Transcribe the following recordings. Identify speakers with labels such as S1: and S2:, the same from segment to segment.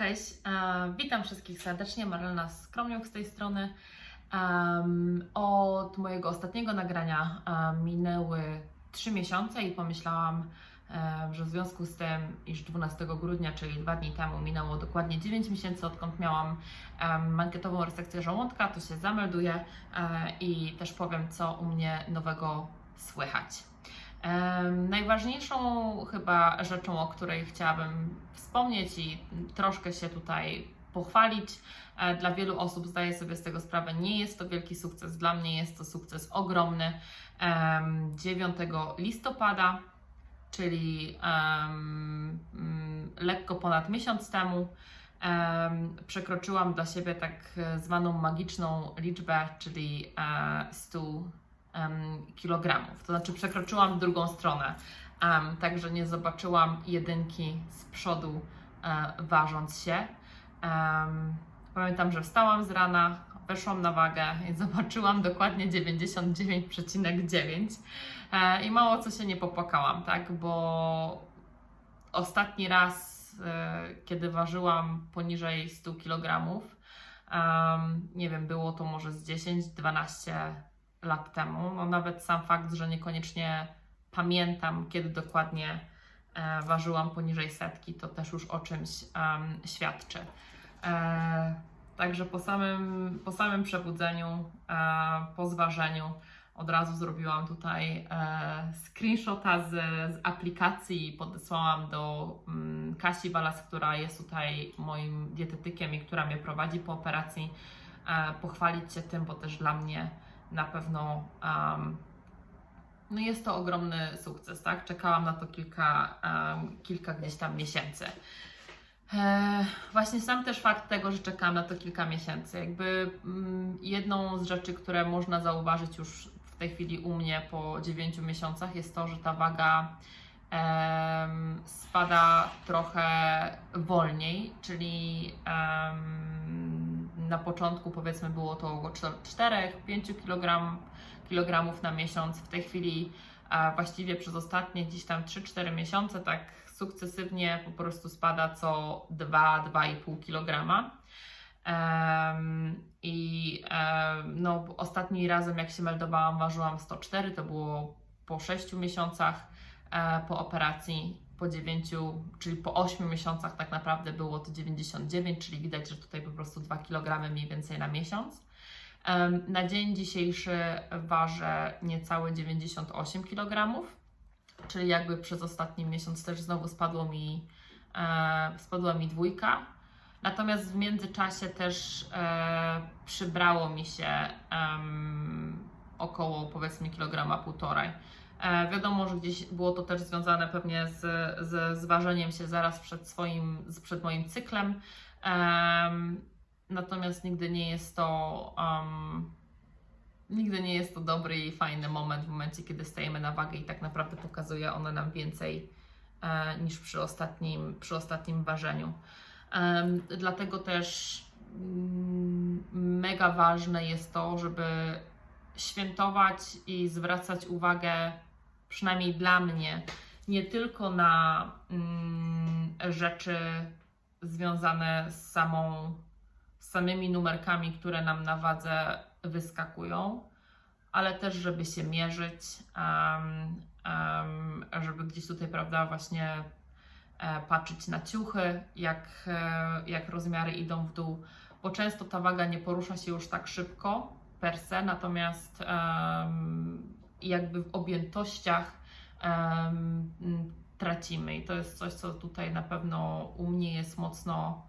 S1: Cześć, e, witam wszystkich serdecznie. Marlena Skromniuk z tej strony. Od mojego ostatniego nagrania e, minęły 3 miesiące i pomyślałam, e, że w związku z tym, iż 12 grudnia, czyli dwa dni temu, minęło dokładnie 9 miesięcy, odkąd miałam mankietową resekcję żołądka, to się zamelduję i też powiem, co u mnie nowego słychać. Najważniejszą chyba rzeczą, o której chciałabym wspomnieć i troszkę się tutaj pochwalić, e, dla wielu osób zdaję sobie z tego sprawę, nie jest to wielki sukces, dla mnie jest to sukces ogromny. Em, 9 listopada, czyli mm, lekko ponad miesiąc temu, em, przekroczyłam dla siebie tak zwaną magiczną liczbę, czyli e, 100 kilogramów. To znaczy przekroczyłam drugą stronę, em, także nie zobaczyłam jedynki z przodu e, ważąc się. Em, pamiętam, że wstałam z rana, weszłam na wagę i zobaczyłam dokładnie 99,9 e, i mało co się nie popłakałam, tak, bo ostatni raz, e, kiedy ważyłam poniżej 100 kg, nie wiem, było to może z 10-12 lat temu. No nawet sam fakt, że niekoniecznie pamiętam, kiedy dokładnie e, ważyłam poniżej setki, to też już o czymś em, świadczy. E, także po samym, po samym przebudzeniu, e, po zważeniu, od razu zrobiłam tutaj e, screenshota z, z aplikacji i podesłałam do mm, Kasi Walas, która jest tutaj moim dietetykiem i która mnie prowadzi po operacji, e, pochwalić się tym, bo też dla mnie na pewno um, no jest to ogromny sukces, tak? Czekałam na to kilka, um, kilka gdzieś tam miesięcy. E, właśnie sam też fakt tego, że czekałam na to kilka miesięcy, jakby mm, jedną z rzeczy, które można zauważyć już w tej chwili u mnie po 9 miesiącach jest to, że ta waga em, spada trochę wolniej, czyli em, na początku powiedzmy było to około 4-5 kg, kilogramów na miesiąc. W tej chwili a właściwie przez ostatnie gdzieś tam 3-4 miesiące tak sukcesywnie po prostu spada co 2-2,5 kg. Em, I em, no, ostatni razem, jak się meldowałam, ważyłam 104, to było po 6 miesiącach po operacji, po 9, czyli po 8 miesiącach tak naprawdę było to 99, czyli widać, że tutaj po prostu 2 kg mniej więcej na miesiąc. Na dzień dzisiejszy ważę niecałe 98 kg, czyli jakby przez ostatni miesiąc też znowu spadło mi, e, spadła mi dwójka. Natomiast w międzyczasie też e, przybrało mi się około powiedzmy kilograma półtorej. E, wiadomo, że gdzieś było to też związane pewnie z, z zważeniem się zaraz przed swoim, przed moim cyklem. Em, natomiast nigdy nie jest to em, nigdy nie jest to dobry i fajny moment w momencie, kiedy stajemy na wagę i tak naprawdę pokazuje one nam więcej e, niż przy ostatnim, przy ostatnim ważeniu. Dlatego też mm, mega ważne jest to, żeby świętować i zwracać uwagę, przynajmniej dla mnie, nie tylko na mm, rzeczy związane z samą, z samymi numerkami, które nam na wadze wyskakują, ale też, żeby się mierzyć, em, em, żeby gdzieś tutaj, prawda, właśnie e, patrzeć na ciuchy, jak, e, jak rozmiary idą w dół, bo często ta waga nie porusza się już tak szybko per se, natomiast em, jakby w objętościach em, m, tracimy i to jest coś, co tutaj na pewno u mnie jest mocno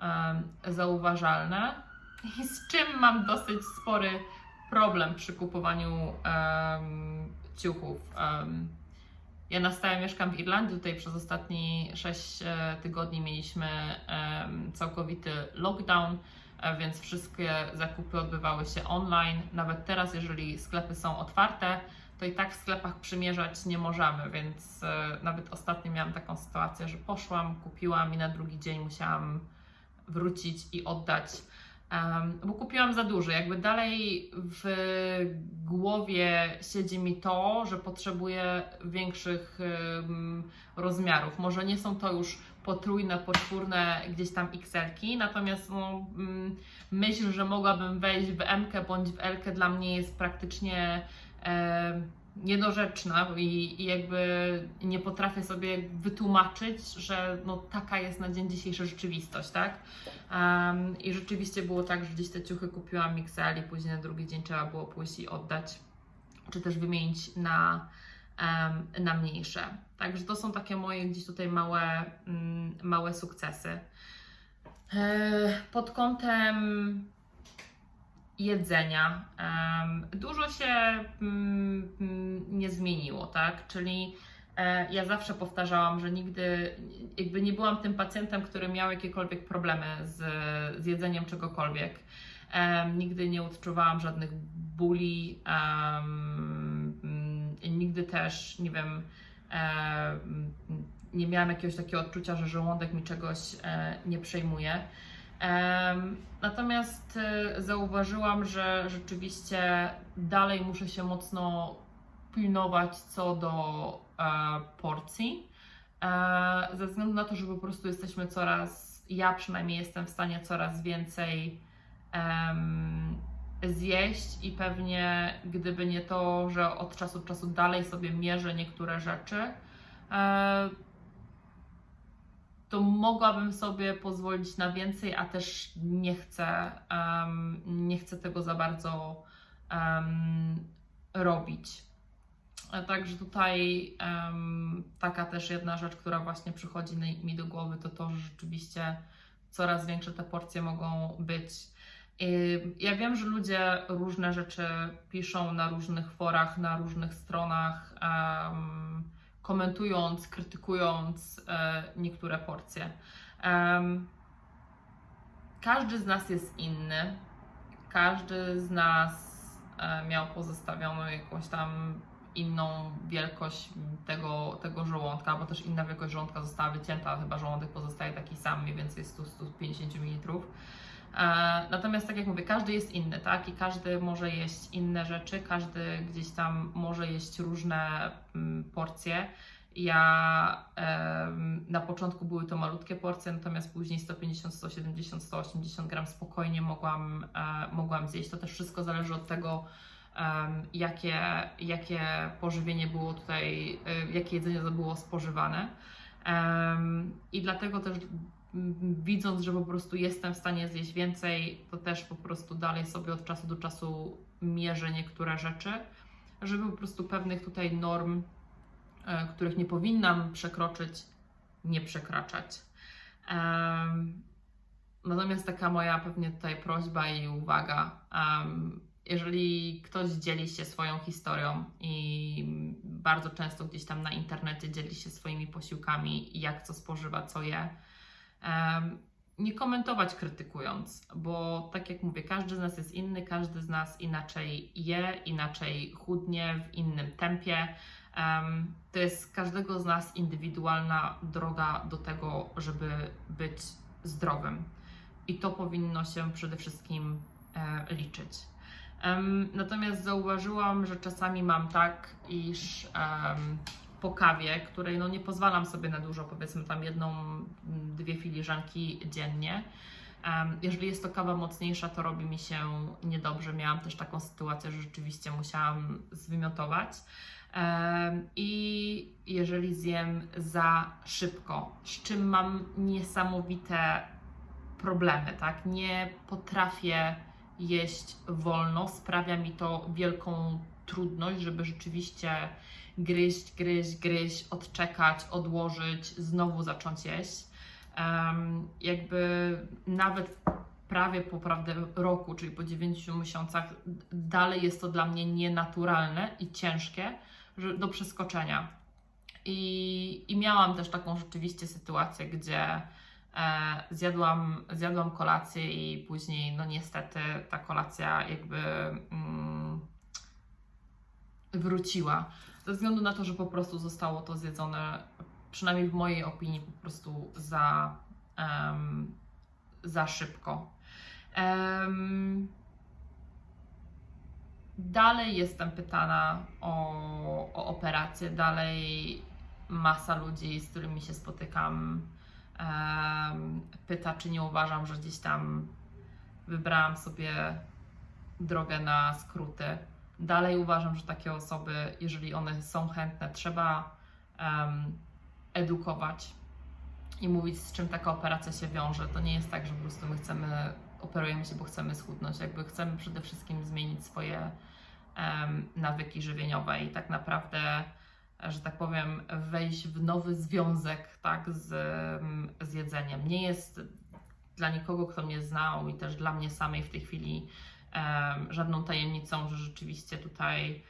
S1: em, zauważalne i z czym mam dosyć spory problem przy kupowaniu em, ciuchów. Em, ja na stałe mieszkam w Irlandii. Tutaj przez ostatnie 6 e, tygodni mieliśmy całkowity lockdown, więc wszystkie zakupy odbywały się online. Nawet teraz, jeżeli sklepy są otwarte, to i tak w sklepach przymierzać nie możemy, więc e, nawet ostatnio miałam taką sytuację, że poszłam, kupiłam i na drugi dzień musiałam wrócić i oddać Em, bo kupiłam za dużo. Jakby dalej w głowie siedzi mi to, że potrzebuję większych em, rozmiarów. Może nie są to już potrójne, poczwórne gdzieś tam XL-ki, natomiast no, mm, myśl, że mogłabym wejść w M bądź w L dla mnie jest praktycznie niedorzeczna i, i jakby nie potrafię sobie wytłumaczyć, że no, taka jest na dzień dzisiejszy rzeczywistość, tak? Um, I rzeczywiście było tak, że gdzieś te ciuchy kupiłam XL i później na drugi dzień trzeba było pójść i oddać, czy też wymienić na, em, na mniejsze. Także to są takie moje gdzieś tutaj małe, mm, małe sukcesy. E, Pod kątem jedzenia dużo się mm, mm, nie zmieniło, tak? Czyli e, ja zawsze powtarzałam, że nigdy jakby nie byłam tym pacjentem, który miał jakiekolwiek problemy z, z jedzeniem czegokolwiek. Nigdy nie odczuwałam żadnych bóli, mm, nigdy też, nie wiem, em, nie miałam jakiegoś takiego odczucia, że żołądek mi czegoś e, nie przejmuje. Natomiast e, zauważyłam, że rzeczywiście dalej muszę się mocno pilnować co do e, porcji. E, ze względu na to, że po prostu jesteśmy coraz, ja przynajmniej jestem w stanie coraz więcej zjeść i pewnie gdyby nie to, że od czasu do czasu dalej sobie mierzę niektóre rzeczy, e, mogłabym sobie pozwolić na więcej, a też nie chcę, em, nie chcę tego za bardzo em, robić. E, Także tutaj em, taka też jedna rzecz, która właśnie przychodzi mi do głowy, to to, że rzeczywiście coraz większe te porcje mogą być. Ja wiem, że ludzie różne rzeczy piszą na różnych forach, na różnych stronach, em, komentując, krytykując e, niektóre porcje. Każdy z nas jest inny. Każdy z nas e, miał pozostawioną jakąś tam inną wielkość tego, tego żołądka, bo też inna wielkość żołądka została wycięta, chyba żołądek pozostaje taki sam, mniej więcej 100-150 ml. E, Natomiast tak jak mówię, każdy jest inny, tak? I każdy może jeść inne rzeczy, każdy gdzieś tam może jeść różne mm, porcje. Ja na początku były to malutkie porcje, natomiast później 150, 170, 180 gram spokojnie mogłam, e, mogłam zjeść. To też wszystko zależy od tego, jakie, jakie pożywienie było tutaj, e, jakie jedzenie było spożywane. I dlatego też widząc, że po prostu jestem w stanie zjeść więcej, to też po prostu dalej sobie od czasu do czasu mierzę niektóre rzeczy, żeby po prostu pewnych tutaj norm, e, których nie powinnam przekroczyć, nie przekraczać. Natomiast taka moja pewnie tutaj prośba i uwaga, jeżeli ktoś dzieli się swoją historią i bardzo często gdzieś tam na internecie dzieli się swoimi posiłkami, jak co spożywa, co je, nie komentować krytykując, bo tak jak mówię, każdy z nas jest inny, każdy z nas inaczej je, inaczej chudnie, w innym tempie. Em, To jest każdego z nas indywidualna droga do tego, żeby być zdrowym. I to powinno się przede wszystkim e, liczyć. Natomiast zauważyłam, że czasami mam tak, iż po kawie, której no nie pozwalam sobie na dużo, powiedzmy tam jedną, dwie filiżanki dziennie. Jeżeli jest to kawa mocniejsza, to robi mi się niedobrze. Miałam też taką sytuację, że rzeczywiście musiałam zwymiotować. I jeżeli zjem za szybko, z czym mam niesamowite problemy, tak? Nie potrafię jeść wolno, sprawia mi to wielką trudność, żeby rzeczywiście gryźć, gryźć, gryźć, odczekać, odłożyć, znowu zacząć jeść. Em, jakby nawet prawie po prawdę roku, czyli po 9 miesiącach, dalej jest to dla mnie nienaturalne i ciężkie do przeskoczenia. I, I miałam też taką rzeczywiście sytuację, gdzie e, zjadłam, zjadłam kolację i później, no niestety, ta kolacja jakby mm, wróciła. Ze względu na to, że po prostu zostało to zjedzone, przynajmniej w mojej opinii, po prostu za, em, za szybko. Em, dalej jestem pytana o, o operację, dalej masa ludzi, z którymi się spotykam, em, pyta, czy nie uważam, że gdzieś tam wybrałam sobie drogę na skróty. Dalej uważam, że takie osoby, jeżeli one są chętne, trzeba em, edukować i mówić, z czym taka operacja się wiąże. To nie jest tak, że po prostu my chcemy, operujemy się, bo chcemy schudnąć. Jakby chcemy przede wszystkim zmienić swoje em, nawyki żywieniowe i tak naprawdę, że tak powiem, wejść w nowy związek tak, z, z jedzeniem. Nie jest dla nikogo, kto mnie znał i też dla mnie samej w tej chwili żadną tajemnicą, że rzeczywiście tutaj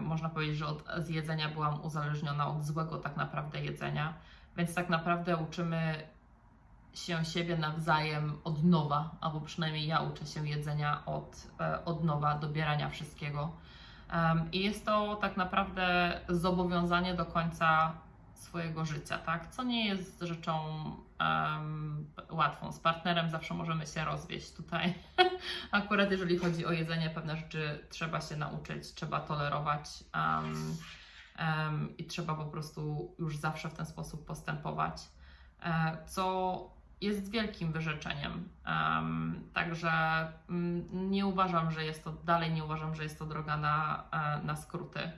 S1: można powiedzieć, że od z jedzenia byłam uzależniona od złego tak naprawdę jedzenia. Więc tak naprawdę uczymy się siebie nawzajem od nowa, albo przynajmniej ja uczę się jedzenia od, e, od nowa, dobierania wszystkiego. I jest to tak naprawdę zobowiązanie do końca swojego życia, tak? Co nie jest rzeczą em, łatwą. Z partnerem zawsze możemy się rozwieść tutaj. Akurat jeżeli chodzi o jedzenie, pewne rzeczy trzeba się nauczyć, trzeba tolerować. em, em, i trzeba po prostu już zawsze w ten sposób postępować, e, co jest wielkim wyrzeczeniem. Em, Także mm, nie uważam, że jest to, dalej nie uważam, że jest to droga na, e, na skróty.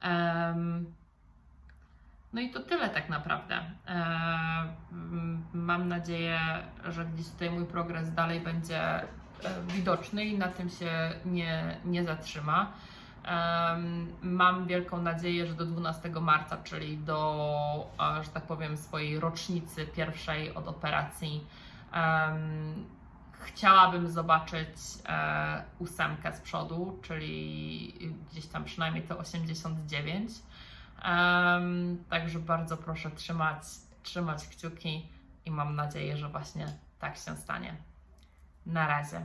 S1: Em, No i to tyle tak naprawdę. E, Mam nadzieję, że gdzieś tutaj mój progres dalej będzie e, widoczny i na tym się nie, nie zatrzyma. Em, Mam wielką nadzieję, że do 12 marca, czyli do, e, że tak powiem, swojej rocznicy pierwszej od operacji, chciałabym zobaczyć e, ósemkę z przodu, czyli gdzieś tam przynajmniej to 89. Em, Także bardzo proszę trzymać, trzymać kciuki i mam nadzieję, że właśnie tak się stanie. Na razie.